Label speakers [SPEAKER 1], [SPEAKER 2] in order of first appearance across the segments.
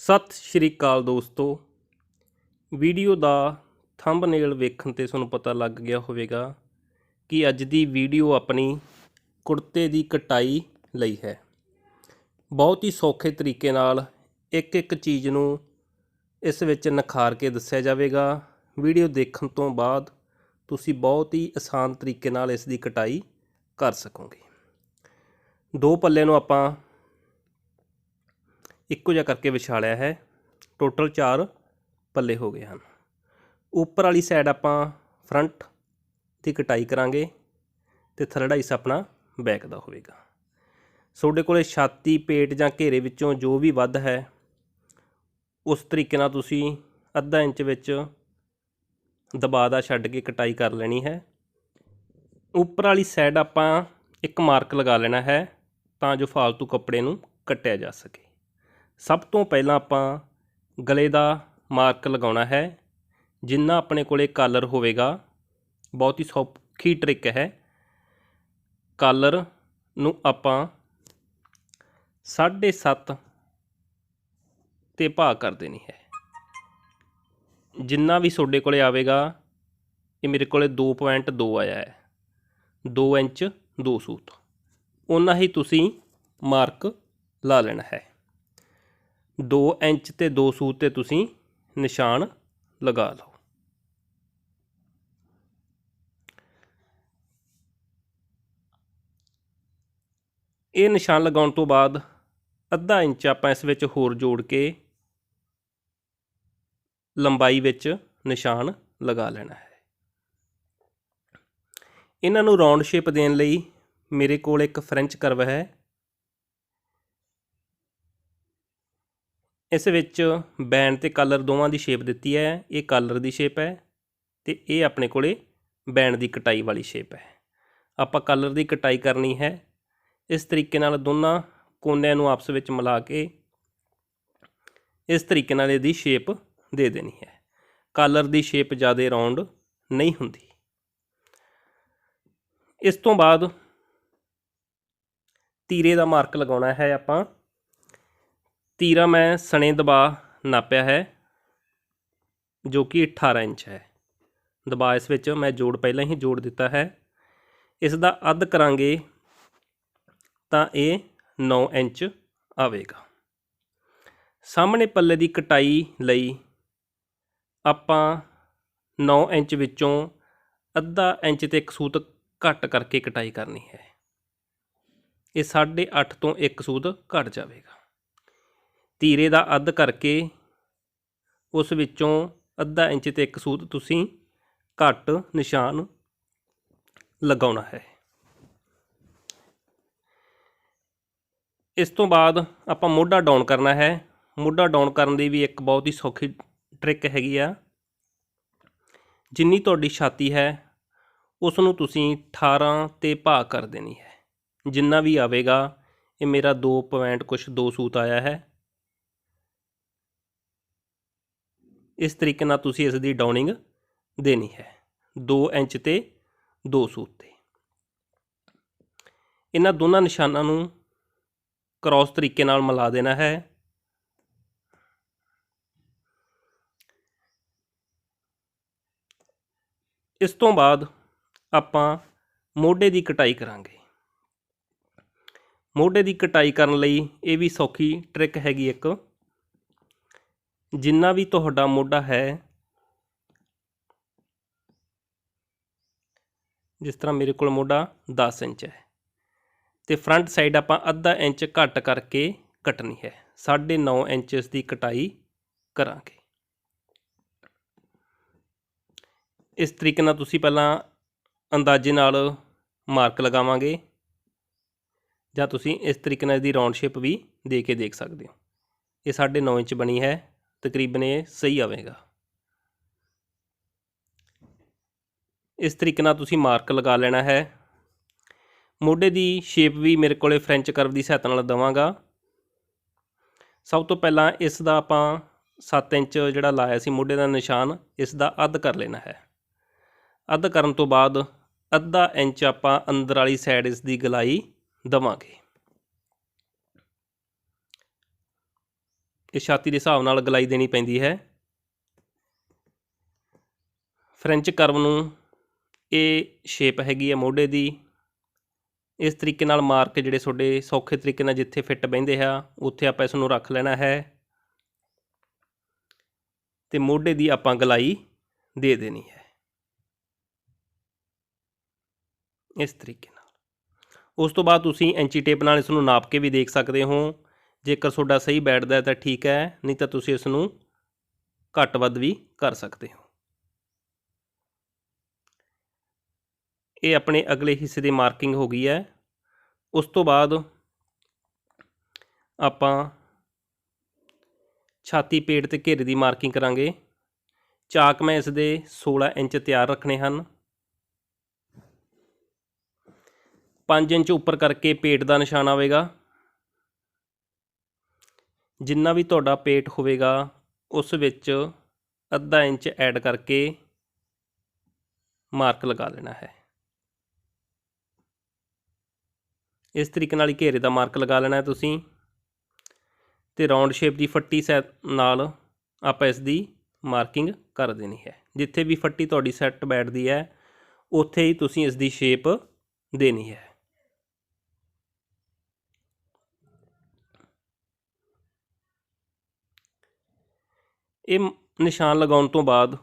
[SPEAKER 1] ਸਤਿ ਸ਼੍ਰੀ ਅਕਾਲ ਦੋਸਤੋ। ਵੀਡੀਓ ਦਾ ਥੰਬਨੇਲ ਵੇਖਣ ਤੇ ਤੁਹਾਨੂੰ ਪਤਾ ਲੱਗ ਗਿਆ ਹੋਵੇਗਾ ਕਿ ਅੱਜ ਦੀ ਵੀਡੀਓ ਆਪਣੀ ਕੁੜਤੇ ਦੀ ਕਟਾਈ ਲਈ ਹੈ। ਬਹੁਤ ਹੀ ਸੌਖੇ ਤਰੀਕੇ ਨਾਲ ਇੱਕ ਇੱਕ ਚੀਜ਼ ਨੂੰ ਇਸ ਵਿੱਚ ਨਿਖਾਰ ਕੇ ਦੱਸਿਆ ਜਾਵੇਗਾ। ਵੀਡੀਓ ਦੇਖਣ ਤੋਂ ਬਾਅਦ ਤੁਸੀਂ ਬਹੁਤ ਹੀ ਆਸਾਨ ਤਰੀਕੇ ਨਾਲ ਇਸ ਦੀ ਕਟਾਈ ਕਰ ਸਕੋਗੇ। ਦੋ ਪੱਲੇ ਨੂੰ ਆਪਾਂ ਇੱਕੋ ਜਿਹਾ ਕਰਕੇ ਵਿਛਾਲਿਆ ਹੈ। ਟੋਟਲ 4 ਪੱਲੇ ਹੋ ਗਏ ਹਨ। ਉੱਪਰ ਵਾਲੀ ਸਾਈਡ ਆਪਾਂ ਫਰੰਟ ਦੀ ਕਟਾਈ ਕਰਾਂਗੇ ਤੇ ਥਰੜਾ ਹਿੱਸਾ ਆਪਣਾ ਬੈਕ ਦਾ ਹੋਵੇਗਾ। ਤੁਹਾਡੇ ਕੋਲੇ ਛਾਤੀ, ਪੇਟ ਜਾਂ ਘੇਰੇ ਵਿੱਚੋਂ ਜੋ ਵੀ ਵੱਧ ਹੈ, ਉਸ ਤਰੀਕੇ ਨਾਲ ਤੁਸੀਂ ਅੱਧਾ ਇੰਚ ਵਿੱਚ ਦਬਾਅ ਦਾ ਛੱਡ ਕੇ ਕਟਾਈ ਕਰ ਲੈਣੀ ਹੈ। ਉੱਪਰ ਵਾਲੀ ਸਾਈਡ ਆਪਾਂ ਇੱਕ ਮਾਰਕ ਲਗਾ ਲੈਣਾ ਹੈ ਤਾਂ ਜੋ ਫਾਲਤੂ ਕੱਪੜੇ ਨੂੰ ਕੱਟਿਆ ਜਾ ਸਕੇ। ਸਭ ਤੋਂ ਪਹਿਲਾਂ ਆਪਾਂ ਗਲੇ ਦਾ ਮਾਰਕ ਲਗਾਉਣਾ ਹੈ। ਜਿੰਨਾ ਆਪਣੇ ਕੋਲੇ ਕਾਲਰ ਹੋਵੇਗਾ, ਬਹੁਤ ਹੀ ਸੌਖੀ ਟ੍ਰਿਕ ਹੈ। ਕਾਲਰ ਨੂੰ ਆਪਾਂ 7.5 ਤੇ ਭਾਅ ਕਰ ਦੇਣੀ ਹੈ। ਜਿੰਨਾ ਵੀ ਤੁਹਾਡੇ ਕੋਲੇ ਆਵੇਗਾ, ਇਹ ਮੇਰੇ ਕੋਲੇ 2.2 ਆਇਆ ਹੈ। 2 ਇੰਚ 2 ਸੂਤ। ਉਨਾ ਹੀ ਤੁਸੀਂ ਮਾਰਕ ਲਾ ਲੈਣਾ ਹੈ। 2 ਇੰਚ ਤੇ 2 ਸੂਤ ਤੇ ਤੁਸੀਂ ਨਿਸ਼ਾਨ ਲਗਾ ਲਓ। ਇਹ ਨਿਸ਼ਾਨ ਲਗਾਉਣ ਤੋਂ ਬਾਅਦ ਅੱਧਾ ਇੰਚ ਆਪਾਂ ਇਸ ਵਿੱਚ ਹੋਰ ਜੋੜ ਕੇ ਲੰਬਾਈ ਵਿੱਚ ਨਿਸ਼ਾਨ ਲਗਾ ਲੈਣਾ ਹੈ। ਇਹਨਾਂ ਨੂੰ ਰਾਉਂਡ ਸ਼ੇਪ ਦੇਣ ਲਈ ਮੇਰੇ ਕੋਲ ਇੱਕ ਫ੍ਰੈਂਚ ਕਰਵ ਹੈ। ਇਸ ਵਿੱਚ ਬੈਂਡ ਤੇ ਕਾਲਰ ਦੋਵਾਂ ਦੀ ਸ਼ੇਪ ਦਿੱਤੀ ਹੈ। ਇਹ ਕਾਲਰ ਦੀ ਸ਼ੇਪ ਹੈ ਤੇ ਇਹ ਆਪਣੇ ਕੋਲੇ ਬੈਂਡ ਦੀ ਕਟਾਈ ਵਾਲੀ ਸ਼ੇਪ ਹੈ। ਆਪਾਂ ਕਾਲਰ ਦੀ ਕਟਾਈ ਕਰਨੀ ਹੈ। ਇਸ ਤਰੀਕੇ ਨਾਲ ਦੋਨਾਂ ਕੋਨਿਆਂ ਨੂੰ ਆਪਸ ਵਿੱਚ ਮਿਲਾ ਕੇ ਇਸ ਤਰੀਕੇ ਨਾਲ ਇਹਦੀ ਸ਼ੇਪ ਦੇ ਦੇਣੀ ਹੈ। ਕਾਲਰ ਦੀ ਸ਼ੇਪ ਜ਼ਿਆਦਾ ਰਾਉਂਡ ਨਹੀਂ ਹੁੰਦੀ। ਇਸ ਤੋਂ ਬਾਅਦ ਤੀਰੇ ਦਾ ਮਾਰਕ ਲਗਾਉਣਾ ਹੈ ਆਪਾਂ। ਤੀਰਾ ਮੈਂ ਸਣੇ ਦਬਾ ਨਾਪਿਆ ਹੈ, ਜੋ ਕਿ 18 ਇੰਚ ਹੈ। ਦਬਾ ਇਸ ਵਿੱਚ ਮੈਂ ਜੋੜ ਪਹਿਲਾਂ ਹੀ ਜੋੜ ਦਿੱਤਾ ਹੈ। ਇਸ ਦਾ ਅੱਧ ਕਰਾਂਗੇ ਤਾਂ ਇਹ 9 ਇੰਚ ਆਵੇਗਾ। ਸਾਹਮਣੇ ਪੱਲੇ ਦੀ ਕਟਾਈ ਲਈ ਆਪਾਂ 9 ਇੰਚ ਵਿੱਚੋਂ ਅੱਧਾ ਇੰਚ ਤੇ ਇੱਕ ਸੂਤ ਘੱਟ ਕਰਕੇ ਕਟਾਈ ਕਰਨੀ ਹੈ। ਇਹ 8.5 ਤੋਂ ਇੱਕ ਸੂਤ ਘਟ ਜਾਵੇਗਾ। ਤੀਰੇ ਦਾ ਅੱਧ ਕਰਕੇ ਉਸ ਵਿੱਚੋਂ ਅੱਧਾ ਇੰਚ ਤੇ ਇੱਕ ਸੂਤ ਤੁਸੀਂ ਘੱਟ ਨਿਸ਼ਾਨ ਲਗਾਉਣਾ ਹੈ। ਇਸ ਤੋਂ ਬਾਅਦ ਆਪਾਂ ਮੋਢਾ ਡਾਊਨ ਕਰਨਾ ਹੈ। ਮੋਢਾ ਡਾਊਨ ਕਰਨ ਦੀ ਵੀ ਇੱਕ ਬਹੁਤ ਹੀ ਸੌਖੀ ਟ੍ਰਿਕ ਹੈਗੀ ਆ। ਜਿੰਨੀ ਤੁਹਾਡੀ ਛਾਤੀ ਹੈ ਉਸ ਨੂੰ ਤੁਸੀਂ 18 ਤੇ ਭਾਗ ਕਰ ਦੇਣੀ ਹੈ। ਜਿੰਨਾ ਵੀ ਆਵੇਗਾ, ਇਹ ਮੇਰਾ 2 ਪੁਆਇੰਟ ਕੁਛ 2 ਸੂਤ ਆਇਆ ਹੈ। ਇਸ ਤਰੀਕੇ ਨਾਲ ਤੁਸੀਂ ਇਸ ਦੀ ਡਾਊਨਿੰਗ ਦੇਣੀ ਹੈ। 2 ਇੰਚ ਤੇ 2 ਸੂਤ ਤੇ। ਇਹਨਾਂ ਦੋਨਾਂ ਨਿਸ਼ਾਨਾਂ ਨੂੰ ਕ੍ਰਾਸ ਤਰੀਕੇ ਨਾਲ ਮਿਲਾ ਦੇਣਾ ਹੈ। ਇਸ ਤੋਂ ਬਾਅਦ ਆਪਾਂ ਮੋਢੇ ਦੀ ਕਟਾਈ ਕਰਾਂਗੇ। ਮੋਢੇ ਦੀ ਕਟਾਈ ਕਰਨ ਲਈ ਇਹ ਵੀ ਸੌਖੀ ਟ੍ਰਿਕ ਹੈਗੀ ਇੱਕ। ਜਿੰਨਾ ਵੀ ਤੁਹਾਡਾ ਮੋਢਾ ਹੈ, ਜਿਸ ਤਰ੍ਹਾਂ ਮੇਰੇ ਕੋਲ ਮੋਢਾ 10 ਇੰਚ ਹੈ, ਤੇ ਫਰੰਟ ਸਾਈਡ ਆਪਾਂ ਅੱਧਾ ਇੰਚ ਘੱਟ ਕਰਕੇ ਕੱਟਣੀ ਹੈ। 9.5 ਇੰਚ ਇਸ ਦੀ ਕਟਾਈ ਕਰਾਂਗੇ। ਇਸ ਤਰੀਕੇ ਨਾਲ ਤੁਸੀਂ ਪਹਿਲਾਂ ਅੰਦਾਜ਼ੇ ਨਾਲ ਮਾਰਕ ਲਗਾਵਾਂਗੇ, ਜਾਂ ਤੁਸੀਂ ਇਸ ਤਰੀਕੇ ਨਾਲ ਇਹਦੀ ਰਾਉਂਡ ਸ਼ੇਪ ਵੀ ਦੇ ਕੇ ਦੇਖ ਸਕਦੇ ਹੋ। ਇਹ 9.5 ਇੰਚ ਬਣੀ ਹੈ। ਤਕਰੀਬਨ ਇਹ ਸਹੀ ਆਵੇਗਾ। ਇਸ ਤਰੀਕੇ ਨਾਲ ਤੁਸੀਂ ਮਾਰਕ ਲਗਾ ਲੈਣਾ ਹੈ। ਮੋਢੇ ਦੀ ਸ਼ੇਪ ਵੀ ਮੇਰੇ ਕੋਲੇ ਫ੍ਰੈਂਚ ਕਰਵ ਦੀ ਸਹਾਇਤਾ ਨਾਲ ਦਵਾਂਗਾ। ਸਭ ਤੋਂ ਪਹਿਲਾਂ ਇਸ ਦਾ ਆਪਾਂ 7 ਇੰਚ ਜਿਹੜਾ ਲਾਇਆ ਸੀ ਮੋਢੇ ਦਾ ਨਿਸ਼ਾਨ, ਇਸ ਦਾ ਅੱਧ ਕਰ ਲੈਣਾ ਹੈ। ਅੱਧ ਕਰਨ ਤੋਂ ਬਾਅਦ ਅੱਧਾ ਇੰਚ ਆਪਾਂ ਅੰਦਰ ਵਾਲੀ ਸਾਈਡ ਇਸ ਦੀ ਗਲਾਈ ਦਵਾਂਗੇ। ਇਹ ਛਾਤੀ ਦੇ ਹਿਸਾਬ ਨਾਲ ਗਲਾਈ ਦੇਣੀ ਪੈਂਦੀ ਹੈ। ਫ੍ਰੈਂਚ ਕਰਵ ਨੂੰ ਇਹ ਸ਼ੇਪ ਹੈਗੀ ਹੈ ਮੋਢੇ ਦੀ। ਇਸ ਤਰੀਕੇ ਨਾਲ ਮਾਰਕ ਜਿਹੜੇ ਤੁਹਾਡੇ ਸੌਖੇ ਤਰੀਕੇ ਨਾਲ ਜਿੱਥੇ ਫਿੱਟ ਬਹਿੰਦੇ ਆ, ਉੱਥੇ ਆਪਾਂ ਇਸ ਨੂੰ ਰੱਖ ਲੈਣਾ ਹੈ। ਤੇ ਮੋਢੇ ਦੀ ਆਪਾਂ ਗਲਾਈ ਦੇ ਦੇਣੀ ਹੈ। ਇਸ ਤਰੀਕੇ ਨਾਲ। ਉਸ ਤੋਂ ਬਾਅਦ ਤੁਸੀਂ ਐਂਚੀ ਟੇਪ ਨਾਲ ਇਸ ਨੂੰ ਨਾਪ ਕੇ ਵੀ ਦੇਖ ਸਕਦੇ ਹੋ। ਜੇਕਰ ਤੁਹਾਡਾ ਸਹੀ ਬੈਠਦਾ ਤਾਂ ਠੀਕ ਹੈ, ਨਹੀਂ ਤਾਂ ਤੁਸੀਂ ਇਸ ਨੂੰ ਘੱਟ ਵੱਧ ਵੀ ਕਰ ਸਕਦੇ ਹੋ। ਇਹ ਆਪਣੇ ਅਗਲੇ ਹਿੱਸੇ ਦੀ ਮਾਰਕਿੰਗ ਹੋ ਗਈ ਹੈ। ਉਸ ਤੋਂ ਬਾਅਦ ਆਪਾਂ ਛਾਤੀ ਪੇਟ ਤੇ ਘੇਰੇ ਦੀ ਮਾਰਕਿੰਗ ਕਰਾਂਗੇ। ਚਾਕ ਮੈਂ ਇਸ ਦੇ 16 ਇੰਚ ਤਿਆਰ ਰੱਖਣੇ ਹਨ। 5 ਇੰਚ ਉੱਪਰ ਕਰਕੇ ਪੇਟ ਦਾ ਨਿਸ਼ਾਨ ਆਵੇਗਾ। ਜਿੰਨਾ ਵੀ ਤੁਹਾਡਾ ਪੇਟ ਹੋਵੇਗਾ, ਉਸ ਵਿੱਚ ਅੱਧਾ ਇੰਚ ਐਡ ਕਰਕੇ ਮਾਰਕ ਲਗਾ ਲੈਣਾ ਹੈ। ਇਸ ਤਰੀਕੇ ਨਾਲ ਹੀ ਘੇਰੇ ਦਾ ਮਾਰਕ ਲਗਾ ਲੈਣਾ ਹੈ ਤੁਸੀਂ ਤੇ ਰਾਉਂਡ ਸ਼ੇਪ ਦੀ ਫੱਟੀ ਸੈ ਨਾਲ ਆਪਾਂ ਇਸ ਦੀ ਮਾਰਕਿੰਗ ਕਰ ਦੇਣੀ ਹੈ। ਜਿੱਥੇ ਵੀ ਫੱਟੀ ਤੁਹਾਡੀ ਸੈੱਟ ਬੈਠਦੀ ਹੈ, ਉੱਥੇ ਹੀ ਤੁਸੀਂ ਇਸ ਦੀ ਸ਼ੇਪ ਦੇਣੀ ਹੈ। ਇਹ ਨਿਸ਼ਾਨ ਲਗਾਉਣ ਤੋਂ ਬਾਅਦ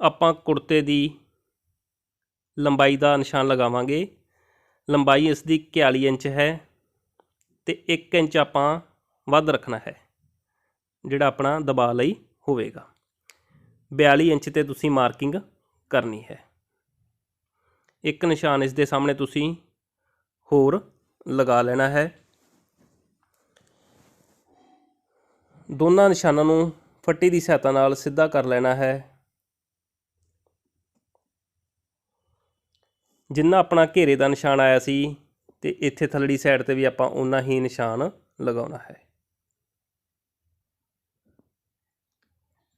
[SPEAKER 1] ਆਪਾਂ ਕੁੜਤੇ ਦੀ ਲੰਬਾਈ ਦਾ ਨਿਸ਼ਾਨ ਲਗਾਵਾਂਗੇ। ਲੰਬਾਈ ਇਸ ਦੀ 41 ਇੰਚ ਹੈ ਤੇ 1 ਇੰਚ ਆਪਾਂ ਵੱਧ ਰੱਖਣਾ ਹੈ, ਜਿਹੜਾ ਆਪਣਾ ਦਬਾ ਲਈ ਹੋਵੇਗਾ। 42 ਇੰਚ ਤੇ ਤੁਸੀਂ ਮਾਰਕਿੰਗ ਕਰਨੀ ਹੈ। ਇੱਕ ਨਿਸ਼ਾਨ ਇਸ ਦੇ ਸਾਹਮਣੇ ਤੁਸੀਂ ਹੋਰ ਲਗਾ ਲੈਣਾ ਹੈ। ਦੋਨਾਂ ਨਿਸ਼ਾਨਾਂ ਨੂੰ ਫੱਟੀ ਦੀ ਸਹਾਇਤਾ ਨਾਲ ਸਿੱਧਾ ਕਰ ਲੈਣਾ ਹੈ। ਜਿੰਨਾ ਆਪਣਾ ਘੇਰੇ ਦਾ ਨਿਸ਼ਾਨ ਆਇਆ ਸੀ ਤੇ ਇੱਥੇ ਥੱਲੜੀ ਸਾਈਡ ਤੇ ਵੀ ਆਪਾਂ ਉਨਾ ਹੀ ਨਿਸ਼ਾਨ ਲਗਾਉਣਾ ਹੈ।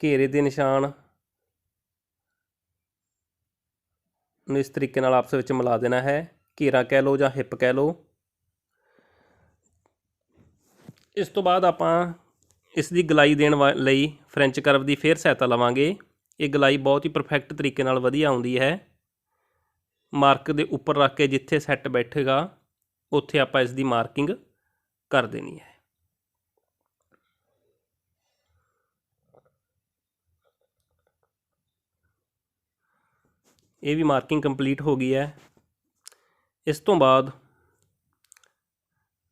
[SPEAKER 1] ਘੇਰੇ ਦੇ ਨਿਸ਼ਾਨ ਨੂੰ ਇਸ ਤਰੀਕੇ ਨਾਲ ਆਪਸ ਵਿੱਚ ਮਿਲਾ ਦੇਣਾ ਹੈ। ਘੇਰਾ ਕਹਿ ਲਓ ਜਾਂ ਹਿੱਪ ਕਹਿ ਲਓ। ਇਸ ਤੋਂ ਬਾਅਦ ਆਪਾਂ ਇਸ ਦੀ ਗਲਾਈ ਦੇਣ ਵਾ- ਲਈ ਫ੍ਰੈਂਚ ਕਰਵ ਦੀ ਫੇਰ ਸਹਾਇਤਾ ਲਵਾਂਗੇ। ਇਹ ਗਲਾਈ ਬਹੁਤ ਹੀ ਪਰਫੈਕਟ ਤਰੀਕੇ ਨਾਲ ਵਧੀਆ ਆਉਂਦੀ ਹੈ। ਮਾਰਕ ਦੇ ਉੱਪਰ ਰੱਖ ਕੇ ਜਿੱਥੇ ਸੈੱਟ ਬੈਠੇਗਾ, ਉੱਥੇ ਆਪਾਂ ਇਸ ਦੀ ਮਾਰਕਿੰਗ ਕਰ ਦੇਣੀ ਹੈ। ਇਹ ਵੀ ਮਾਰਕਿੰਗ ਕੰਪਲੀਟ ਹੋ ਗਈ ਹੈ। ਇਸ ਤੋਂ ਬਾਅਦ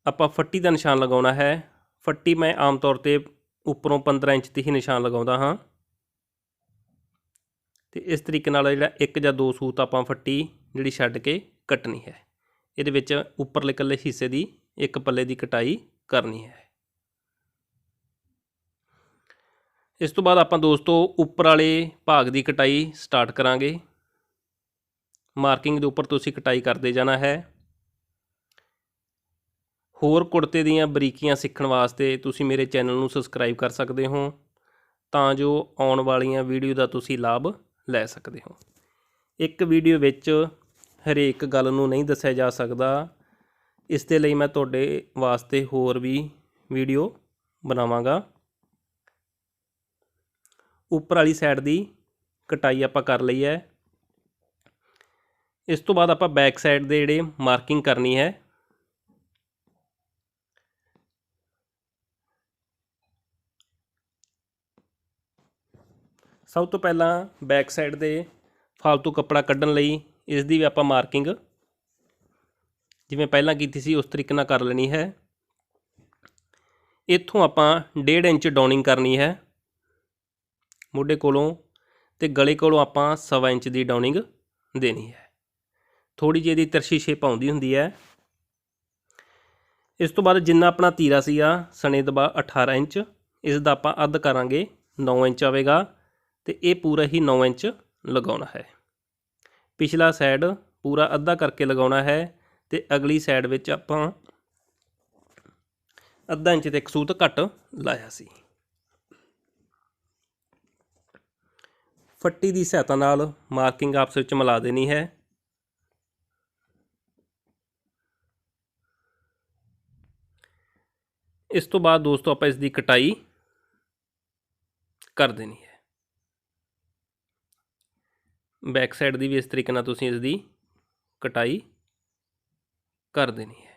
[SPEAKER 1] ਆਪਾਂ ਫੱਟੀ ਦਾ ਨਿਸ਼ਾਨ ਲਗਾਉਣਾ ਹੈ। ਫੱਟੀ ਮੈਂ ਆਮ ਤੌਰ ਤੇ ਉੱਪਰੋਂ 15 ਇੰਚ 'ਤੇ ਹੀ ਨਿਸ਼ਾਨ ਲਗਾਉਂਦਾ ਹਾਂ। ਤੇ ਇਸ ਤਰੀਕੇ ਨਾਲ ਜਿਹੜਾ ਇੱਕ ਜਾਂ ਦੋ ਸੂਤ ਆਪਾਂ ਫੱਟੀ ਜਿਹੜੀ ਛੱਡ ਕੇ ਕੱਟਣੀ ਹੈ। ਇਹਦੇ ਵਿੱਚ ਉੱਪਰਲੇ ਇਕੱਲੇ ਹਿੱਸੇ ਦੀ ਇੱਕ ਪੱਲੇ ਦੀ ਕਟਾਈ ਕਰਨੀ ਹੈ। ਇਸ ਤੋਂ ਬਾਅਦ ਆਪਾਂ ਦੋਸਤੋ ਉੱਪਰ ਵਾਲੇ ਭਾਗ ਦੀ ਕਟਾਈ ਸਟਾਰਟ ਕਰਾਂਗੇ। ਮਾਰਕਿੰਗ ਦੇ ਉੱਪਰ ਤੁਸੀਂ ਕਟਾਈ ਕਰਦੇ ਜਾਣਾ ਹੈ। ਹੋਰ ਕੁੜਤੇ ਦੀਆਂ ਬਰੀਕੀਆਂ ਸਿੱਖਣ ਵਾਸਤੇ ਤੁਸੀਂ ਮੇਰੇ ਚੈਨਲ ਨੂੰ ਸਬਸਕ੍ਰਾਈਬ ਕਰ ਸਕਦੇ ਹੋ, ਤਾਂ ਜੋ ਆਉਣ ਵਾਲੀਆਂ ਵੀਡੀਓ ਦਾ ਤੁਸੀਂ ਲਾਭ ਲੈ ਸਕਦੇ ਹੋ। ਇੱਕ ਵੀਡੀਓ ਵਿੱਚ ਹਰੇਕ ਗੱਲ ਨੂੰ ਨਹੀਂ ਦੱਸਿਆ ਜਾ ਸਕਦਾ। ਇਸ ਦੇ ਲਈ ਮੈਂ ਤੁਹਾਡੇ ਵਾਸਤੇ ਹੋਰ ਵੀ ਵੀਡੀਓ ਬਣਾਵਾਂਗਾ। ਉੱਪਰ ਵਾਲੀ ਸਾਈਡ ਦੀ ਕਟਾਈ ਆਪਾਂ ਕਰ ਲਈ ਹੈ। ਇਸ ਤੋਂ ਬਾਅਦ ਆਪਾਂ ਬੈਕ ਸਾਈਡ ਦੇ ਜਿਹੜੇ ਮਾਰਕਿੰਗ ਕਰਨੀ ਹੈ ਸਭ ਤੋਂ ਪਹਿਲਾਂ ਬੈਕ ਸਾਈਡ ਦੇ ਫਾਲਤੂ ਕੱਪੜਾ ਕੱਢਣ ਲਈ ਇਸ ਦੀ ਵੀ ਆਪਾਂ ਮਾਰਕਿੰਗ ਜਿਵੇਂ ਪਹਿਲਾਂ ਕੀਤੀ ਸੀ, ਉਸ ਤਰੀਕੇ ਨਾਲ ਕਰ ਲੈਣੀ ਹੈ। ਇੱਥੋਂ ਆਪਾਂ 1.5 ਇੰਚ ਡਾਊਨਿੰਗ ਕਰਨੀ ਹੈ। ਮੋਢੇ ਕੋਲੋਂ ਤੇ ਗਲੇ ਕੋਲੋਂ ਆਪਾਂ ਸਵਾ ਇੰਚ ਦੀ ਡਾਊਨਿੰਗ ਦੇਣੀ ਹੈ। ਥੋੜੀ ਜਿਹੀ ਇਹਦੀ ਤਰਸ਼ੀ ਸ਼ੇਪ ਆਉਂਦੀ ਹੁੰਦੀ ਹੈ। ਇਸ ਤੋਂ ਬਾਅਦ ਜਿੰਨਾ ਆਪਣਾ ਤੀਰਾ ਸੀਗਾ, ਸਣੇ ਦਬਾ 18 ਇੰਚ, ਇਸ ਦਾ ਆਪਾਂ ਅੱਧ ਕਰਾਂਗੇ 9 ਇੰਚ ਆਵੇਗਾ। ਤੇ ਇਹ ਪੂਰਾ ਹੀ 9 ਇੰਚ ਲਗਾਉਣਾ ਹੈ। ਪਿਛਲਾ ਸਾਈਡ ਪੂਰਾ ਅੱਧਾ ਕਰਕੇ ਲਗਾਉਣਾ ਹੈ ਤੇ ਅਗਲੀ ਸਾਈਡ ਵਿੱਚ ਆਪਾਂ ਅੱਧਾ ਇੰਚ ਤੇ ਇੱਕ ਸੂਤ ਘੱਟ ਲਾਇਆ ਸੀ। ਫੱਟੀ ਦੀ ਸਹਾਇਤਾ ਨਾਲ ਮਾਰਕਿੰਗ ਆਪਸ ਵਿੱਚ ਮਿਲਾ ਦੇਣੀ ਹੈ। ਇਸ ਤੋਂ ਬਾਅਦ ਦੋਸਤੋ ਆਪਾਂ ਇਸ ਦੀ ਕਟਾਈ ਕਰ ਦੇਣੀ ਹੈ ਬੈਕ ਸਾਈਡ ਦੀ ਵੀ ਇਸ ਤਰੀਕੇ ਨਾਲ ਤੁਸੀਂ ਇਸ ਦੀ ਕਟਾਈ ਕਰ ਦੇਣੀ ਹੈ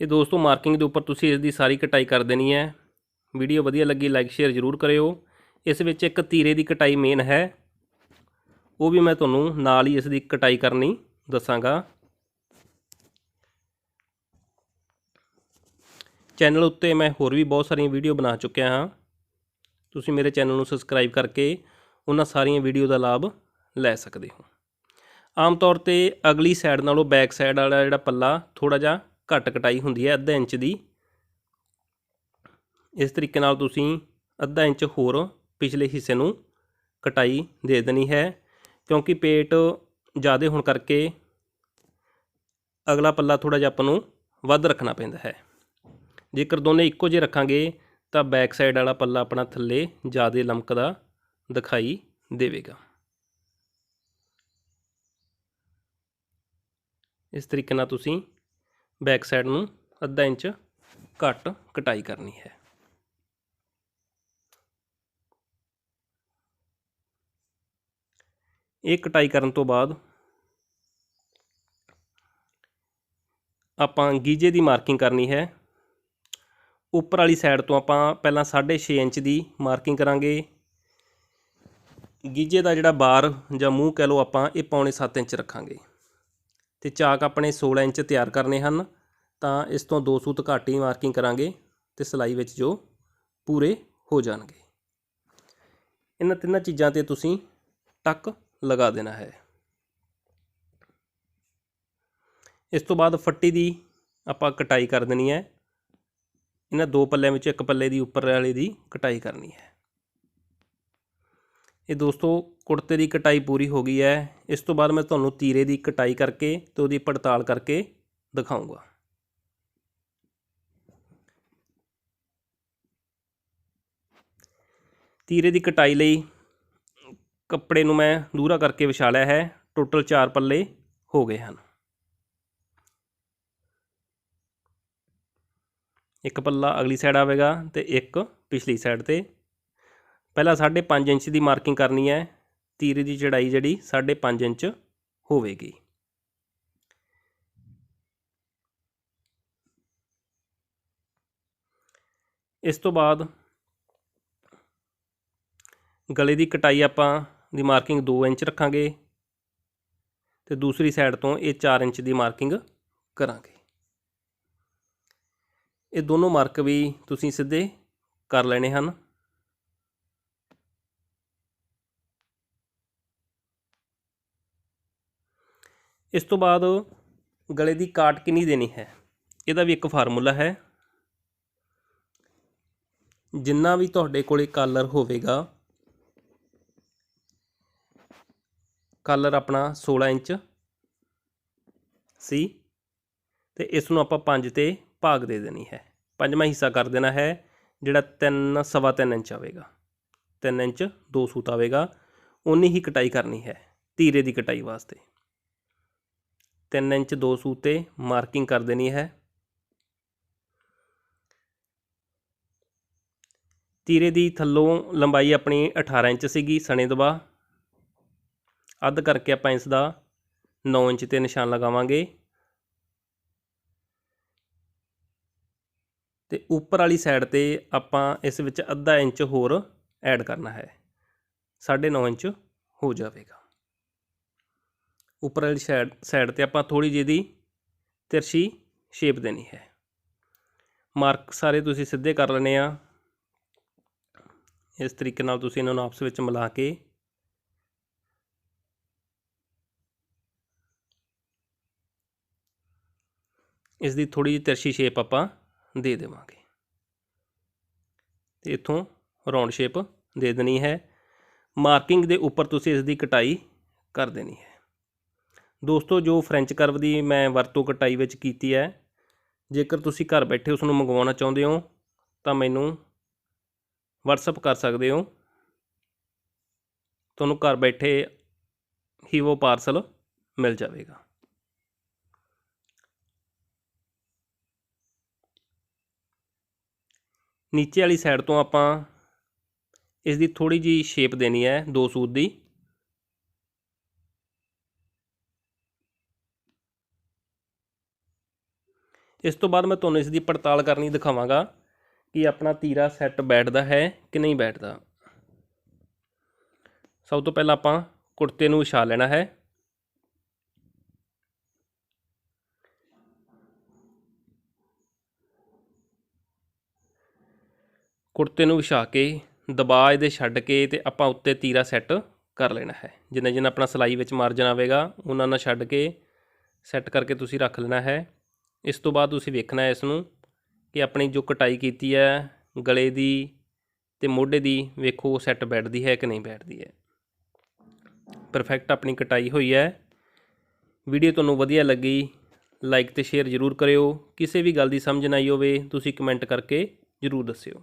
[SPEAKER 1] ਇਹ ਦੋਸਤੋ ਮਾਰਕਿੰਗ ਦੇ ਉੱਪਰ ਤੁਸੀਂ ਇਸ ਦੀ ਸਾਰੀ ਕਟਾਈ ਕਰ ਦੇਣੀ ਹੈ। ਵੀਡੀਓ ਵਧੀਆ ਲੱਗੀ ਲਾਈਕ, ਸ਼ੇਅਰ ਜ਼ਰੂਰ ਕਰਿਓ। ਇਸ ਵਿੱਚ ਇੱਕ ਤੀਰੇ ਦੀ ਕਟਾਈ ਮੇਨ ਹੈ। ਉਹ ਵੀ ਮੈਂ ਤੁਹਾਨੂੰ ਨਾਲ ਹੀ ਇਸ ਦੀ ਕਟਾਈ ਕਰਨੀ ਦੱਸਾਂਗਾ। ਚੈਨਲ ਉੱਤੇ ਮੈਂ ਹੋਰ ਵੀ ਬਹੁਤ ਸਾਰੀਆਂ ਵੀਡੀਓ ਬਣਾ ਚੁੱਕਿਆ ਹਾਂ। ਤੁਸੀਂ ਮੇਰੇ ਚੈਨਲ ਨੂੰ ਸਬਸਕ੍ਰਾਈਬ ਕਰਕੇ ਉਹਨਾਂ ਸਾਰੀਆਂ ਵੀਡੀਓ ਦਾ ਲਾਭ ਲੈ ਸਕਦੇ ਹੋ। ਆਮ ਤੌਰ ਤੇ ਅਗਲੀ ਸਾਈਡ ਨਾਲੋਂ ਬੈਕ ਸਾਈਡ ਵਾਲਾ ਜਿਹੜਾ ਪੱਲਾ ਥੋੜਾ ਜਿਹਾ ਘੱਟ ਕਟਾਈ ਹੁੰਦੀ ਹੈ, ਅੱਧਾ ਇੰਚ ਦੀ। ਇਸ ਤਰੀਕੇ ਨਾਲ ਤੁਸੀਂ ਅੱਧਾ ਇੰਚ ਹੋਰ ਪਿਛਲੇ ਹਿੱਸੇ ਨੂੰ ਕਟਾਈ ਦੇ ਦੇਣੀ ਹੈ, ਕਿਉਂਕਿ ਪੇਟ ਜ਼ਿਆਦਾ ਹੋਣ ਕਰਕੇ ਅਗਲਾ ਪੱਲਾ ਥੋੜਾ ਜਿਹਾ ਆਪਾਂ ਨੂੰ ਵੱਧ ਰੱਖਣਾ ਪੈਂਦਾ ਹੈ। ਜੇਕਰ ਦੋਨੇ ਇੱਕੋ ਜਿਹੇ ਰੱਖਾਂਗੇ ਤਾਂ ਬੈਕ ਸਾਈਡ ਵਾਲਾ ਪੱਲਾ ਆਪਣਾ ਥੱਲੇ ਜ਼ਿਆਦਾ ਲਮਕਦਾ ਦਿਖਾਈ ਦੇਵੇਗਾ। ਇਸ ਤਰੀਕੇ ਨਾਲ ਤੁਸੀਂ ਬੈਕ ਸਾਈਡ ਨੂੰ ਅੱਧਾ ਇੰਚ ਘੱਟ ਕਟਾਈ ਕਰਨੀ ਹੈ। ਇਹ ਕਟਾਈ ਕਰਨ ਤੋਂ ਬਾਅਦ ਆਪਾਂ ਗੀਜੇ ਦੀ ਮਾਰਕਿੰਗ ਕਰਨੀ ਹੈ। ਉੱਪਰ ਵਾਲੀ ਸਾਈਡ ਤੋਂ ਆਪਾਂ ਪਹਿਲਾਂ 6.5 ਇੰਚ ਦੀ ਮਾਰਕਿੰਗ ਕਰਾਂਗੇ। ਗੀਜੇ ਦਾ ਜਿਹੜਾ ਬਾਰ ਜਾਂ ਮੂੰਹ ਕਹਿ ਲਓ ਆਪਾਂ, ਇਹ ਪੌਣੇ 7 ਇੰਚ ਰੱਖਾਂਗੇ। ਤੇ ਚਾਕ ਆਪਣੇ 16 ਇੰਚ ਤਿਆਰ ਕਰਨੇ ਹਨ, ਤਾਂ ਇਸ ਤੋਂ ਦੋ ਸੂਤ ਘੱਟ ਹੀ ਮਾਰਕਿੰਗ ਕਰਾਂਗੇ ਤੇ ਸਿਲਾਈ ਵਿੱਚ ਜੋ ਪੂਰੇ ਹੋ ਜਾਣਗੇ। ਇਹਨਾਂ ਤਿੰਨਾਂ ਚੀਜ਼ਾਂ ਤੇ ਤੁਸੀਂ ਟੱਕ ਲਗਾ ਦੇਣਾ ਹੈ। ਇਸ ਤੋਂ ਬਾਅਦ ਫੱਟੀ ਦੀ ਆਪਾਂ ਕਟਾਈ ਕਰ ਦੇਣੀ ਹੈ। ਇਹਨਾਂ ਦੋ ਪੱਲਿਆਂ ਵਿੱਚ ਇੱਕ ਪੱਲੇ ਦੀ ਉੱਪਰ ਵਾਲੇ ਦੀ ਕਟਾਈ ਕਰਨੀ ਹੈ। ਇਹ ਦੋਸਤੋ ਕੁੜਤੇ ਦੀ ਕਟਾਈ ਪੂਰੀ ਹੋ ਗਈ ਹੈ। ਇਸ ਤੋਂ ਬਾਅਦ ਮੈਂ ਤੁਹਾਨੂੰ ਤੀਰੇ ਦੀ ਕਟਾਈ ਕਰਕੇ ਤੇ ਉਹਦੀ ਪੜਤਾਲ ਕਰਕੇ ਦਿਖਾਉਂਗਾ ਤੀਰੇ ਦੀ ਕਟਾਈ ਲਈ ਕੱਪੜੇ ਨੂੰ ਮੈਂ ਦੂਰਾ ਕਰਕੇ ਵਿਛਾ ਲਿਆ ਹੈ। ਟੋਟਲ 4 ਪੱਲੇ ਹੋ ਗਏ ਹਨ। ਇੱਕ ਪੱਲਾ ਅਗਲੀ ਸਾਈਡ ਆਵੇਗਾ ਤੇ ਇੱਕ ਪਿਛਲੀ ਸਾਈਡ ਤੇ। ਪਹਿਲਾਂ 5.5 ਇੰਚ ਦੀ ਮਾਰਕਿੰਗ ਕਰਨੀ ਹੈ, ਤੀਰ ਦੀ ਚੜਾਈ ਜਿਹੜੀ 5.5 ਇੰਚ ਹੋਵੇਗੀ। ਇਸ ਤੋਂ ਬਾਅਦ ਗਲੇ ਦੀ ਕਟਾਈ ਆਪਾਂ ਦੀ ਮਾਰਕਿੰਗ 2 ਇੰਚ ਰੱਖਾਂਗੇ ਤੇ ਦੂਸਰੀ ਸਾਈਡ ਤੋਂ ਇਹ 4 ਇੰਚ ਦੀ ਮਾਰਕਿੰਗ ਕਰਾਂਗੇ। ਇਹ ਦੋਨੋਂ ਮਾਰਕ ਵੀ ਤੁਸੀਂ ਸਿੱਧੇ ਕਰ ਲੈਣੇ ਹਨ। ਇਸ ਤੋਂ ਬਾਅਦ ਗਲੇ ਦੀ ਕਾਟ ਕਿੰਨੀ ਦੇਣੀ ਹੈ? ਇਹਦਾ ਵੀ ਇੱਕ ਫਾਰਮੂਲਾ ਹੈ। ਜਿੰਨਾ ਵੀ ਤੁਹਾਡੇ ਕੋਲੇ ਕਾਲਰ ਹੋਵੇਗਾ ਕਾਲਰ ਆਪਣਾ 16 ਇੰਚ ਸੀ। ਤੇ ਇਸ ਨੂੰ ਆਪਾਂ 5 ਤੇ ਭਾਗ ਦੇ ਦੇਣੀ ਹੈ। ਪੰਜਵਾਂ ਹਿੱਸਾ ਕਰ ਦੇਣਾ ਹੈ, ਜਿਹੜਾ 3 ਸਵਾ 3 ਇੰਚ ਆਵੇਗਾ। 3 ਇੰਚ ਦੋ ਸੂਤ ਆਵੇਗਾ। ਉਨੀ ਹੀ ਕਟਾਈ ਕਰਨੀ ਹੈ ਤੀਰੇ ਦੀ ਕਟਾਈ ਵਾਸਤੇ। 3 ਇੰਚ ਦੋ ਸੂਤ ਤੇ ਮਾਰਕਿੰਗ ਕਰ ਦੇਣੀ ਹੈ। ਤੀਰੇ ਦੀ ਥੱਲੋਂ ਲੰਬਾਈ ਆਪਣੀ 18 ਇੰਚ ਸੀਗੀ, ਸਣੇ ਦਬਾ ਅੱਧ ਕਰਕੇ ਆਪਾਂ ਇਸ ਦਾ 9 ਇੰਚ ਤੇ ਨਿਸ਼ਾਨ ਲਗਾਵਾਂਗੇ। ਤੇ ਉੱਪਰ ਵਾਲੀ ਸਾਈਡ ਤੇ ਆਪਾਂ ਇਸ ਵਿੱਚ ਅੱਧਾ ਇੰਚ ਹੋਰ ਐਡ ਕਰਨਾ ਹੈ। 9.5 ਇੰਚ ਹੋ ਜਾਵੇਗਾ। ਉੱਪਰ ਵਾਲੀ ਸਾਈਡ ਸਾਈਡ ਤੇ ਆਪਾਂ ਥੋੜੀ ਜਿਹੀ ਦੀ ਤਿਰਛੀ ਸ਼ੇਪ ਦੇਣੀ ਹੈ। ਮਾਰਕ ਸਾਰੇ ਤੁਸੀਂ ਸਿੱਧੇ ਕਰ ਲੈਣੇ ਆ। ਇਸ ਤਰੀਕੇ ਨਾਲ ਤੁਸੀਂ ਇਹਨਾਂ ਨੂੰ ਆਪਸ ਵਿੱਚ ਮਿਲਾ ਕੇ ਇਸ ਦੀ ਥੋੜੀ ਜਿਹੀ ਤਿਰਛੀ ਸ਼ੇਪ ਆਪਾਂ ਦੇ ਦੇਵਾਂਗੇ। ਤੇ ਇੱਥੋਂ ਰਾਉਂਡ ਸ਼ੇਪ ਦੇ ਦੇਣੀ ਹੈ। ਮਾਰਕਿੰਗ ਦੇ ਉੱਪਰ ਤੁਸੀਂ ਇਸ ਦੀ ਕਟਾਈ ਕਰ ਦੇਣੀ ਹੈ। ਦੋਸਤੋ, ਜੋ ਫ੍ਰੈਂਚ ਕਰਵ ਦੀ ਮੈਂ ਵਰਤੋਂ ਕਟਾਈ ਵਿੱਚ ਕੀਤੀ ਹੈ, ਜੇਕਰ ਤੁਸੀਂ ਘਰ ਬੈਠੇ ਉਸ ਨੂੰ ਮੰਗਵਾਉਣਾ ਚਾਹੁੰਦੇ ਹੋ, ਤਾਂ ਮੈਨੂੰ WhatsApp ਕਰ ਸਕਦੇ ਹੋ। ਤੁਹਾਨੂੰ ਘਰ ਬੈਠੇ ਹੀ ਉਹ ਪਾਰਸਲ ਮਿਲ ਜਾਵੇਗਾ। ਨੀਚੇ ਵਾਲੀ ਸਾਈਡ ਤੋਂ ਆਪਾਂ ਇਸ ਦੀ ਥੋੜੀ ਜੀ ਸ਼ੇਪ ਦੇਣੀ ਹੈ, ਦੋ ਸੂਤ ਦੀ। ਇਸ ਤੋਂ ਬਾਅਦ ਮੈਂ ਤੁਹਾਨੂੰ ਇਸ ਦੀ ਪੜਤਾਲ ਕਰਨੀ ਦਿਖਾਵਾਂਗਾ ਕਿ ਆਪਣਾ ਤੀਰਾ ਸੈੱਟ ਬੈਠਦਾ ਹੈ ਕਿ ਨਹੀਂ ਬੈਠਦਾ। ਸਭ ਤੋਂ ਪਹਿਲਾਂ ਆਪਾਂ ਕੁੜਤੇ ਨੂੰ ਵਿਛਾ ਲੈਣਾ ਹੈ। ਕੁੜਤੇ ਨੂੰ ਵਿਛਾ ਕੇ ਦਬਾਅ ਇਹਦੇ ਛੱਡ ਕੇ ਤੇ ਆਪਾਂ ਉੱਤੇ ਤੀਰਾ ਸੈੱਟ ਕਰ ਲੈਣਾ ਹੈ। ਜਿੰਨਾ ਜਿੰਨਾ ਆਪਣਾ ਸਲਾਈ ਵਿੱਚ ਮਾਰਜਨ ਆਵੇਗਾ, ਉਹਨਾਂ ਨਾਲ ਛੱਡ ਕੇ ਸੈੱਟ ਕਰਕੇ ਤੁਸੀਂ ਰੱਖ ਲੈਣਾ ਹੈ। ਇਸ ਤੋਂ ਬਾਅਦ ਤੁਸੀਂ ਵੇਖਣਾ ਹੈ ਇਸ ਨੂੰ ਕਿ ਆਪਣੀ ਜੋ ਕਟਾਈ ਕੀਤੀ ਹੈ, ਗਲੇ ਦੀ ਤੇ ਮੋਢੇ ਦੀ, ਵੇਖੋ ਉਹ ਸੈੱਟ ਬੈਠਦੀ ਹੈ ਕਿ ਨਹੀਂ ਬੈਠਦੀ ਹੈ। ਪਰਫੈਕਟ ਆਪਣੀ ਕਟਾਈ ਹੋਈ ਹੈ। ਵੀਡੀਓ ਤੁਹਾਨੂੰ ਵਧੀਆ ਲੱਗੀ ਲਾਈਕ ਤੇ ਸ਼ੇਅਰ ਜ਼ਰੂਰ ਕਰਿਓ। ਕਿਸੇ ਵੀ ਗੱਲ ਦੀ ਸਮਝ ਨਾ ਆਈ ਹੋਵੇ, ਤੁਸੀਂ ਕਮੈਂਟ ਕਰਕੇ ਜ਼ਰੂਰ ਦੱਸਿਓ।